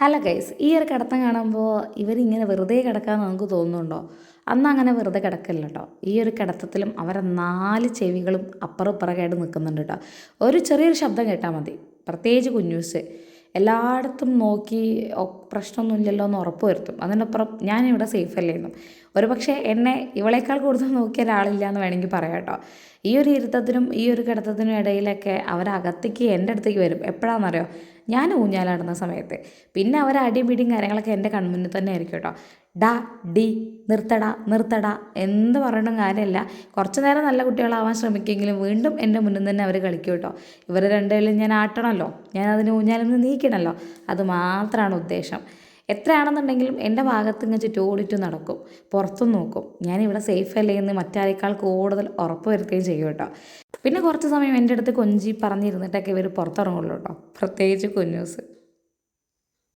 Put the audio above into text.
അല്ല ഗൈസ് ഈ ഒരു കിടത്തം കാണുമ്പോൾ ഇവരിങ്ങനെ വെറുതെ കിടക്കാന്ന് നമുക്ക് തോന്നുന്നുണ്ടോ? അന്ന് അങ്ങനെ വെറുതെ കിടക്കില്ല കേട്ടോ ഈ ഒരു കിടത്തത്തിലും അവരെ നാല് ചെവികളും അപ്പുറം ഇപ്പുറക്കായിട്ട് നിൽക്കുന്നുണ്ട് കേട്ടോ ഒരു ചെറിയൊരു ശബ്ദം കേട്ടാൽ മതി. പ്രത്യേകിച്ച് കുഞ്ഞൂസ് എല്ലായിടത്തും നോക്കി പ്രശ്നമൊന്നുമില്ലല്ലോ എന്ന് ഉറപ്പ് വരുത്തും. അതിനപ്പുറം ഞാനിവിടെ സേഫ് അല്ലായിരുന്നു ഒരു പക്ഷേ എന്നെ ഇവളേക്കാൾ കൂടുതൽ നോക്കിയ ഒരാളില്ല എന്ന് വേണമെങ്കിൽ പറയാം കേട്ടോ. ഈ ഒരു ഇരുത്തത്തിനും ഈ ഒരു കിടത്തത്തിനും ഇടയിലൊക്കെ അവരകത്തേക്ക് എന്റെ അടുത്തേക്ക് വരും. എപ്പോഴാണെന്നറിയോ ഞാൻ ഊഞ്ഞാലാടുന്ന സമയത്ത്. പിന്നെ അവർ പിടിയും കാര്യങ്ങളൊക്കെ എന്റെ കൺമുന്നിൽ തന്നെ ആയിരിക്കും കേട്ടോ. ഡാ ഡി നിർത്തടാ നിർത്തടാ എന്ത് പറയണം കാര്യമില്ല. കുറച്ച് നേരം നല്ല കുട്ടികളാവാൻ ശ്രമിക്കുമെങ്കിലും വീണ്ടും എന്റെ മുന്നിൽ തന്നെ അവർ കളിക്കും കേട്ടോ. ഇവർ രണ്ടുപേരും ഞാൻ ആട്ടണമല്ലോ. ഞാൻ അതിന് ഊഞ്ഞാലിൽ നിന്ന് നീക്കണമല്ലോ അത് മാത്രമാണ് ഉദ്ദേശം. എത്രയാണെന്നുണ്ടെങ്കിലും എന്റെ ഭാഗത്ത് ഇങ്ങനെ ചുറ്റോടിറ്റും നടക്കും. പുറത്തും നോക്കും. ഞാൻ ഇവിടെ സേഫ് അല്ലേ എന്ന് മറ്റാരേക്കാൾ കൂടുതൽ ഉറപ്പ് വരുത്തുകയും ചെയ്യും കേട്ടോ. പിന്നെ കുറച്ച് സമയം എന്റെ അടുത്ത് കൊഞ്ചി പറഞ്ഞിരുന്നിട്ടൊക്കെ ഇവർ പുറത്തിറങ്ങുള്ളൂ കേട്ടോ. പ്രത്യേകിച്ച് കുഞ്ഞൂസ്.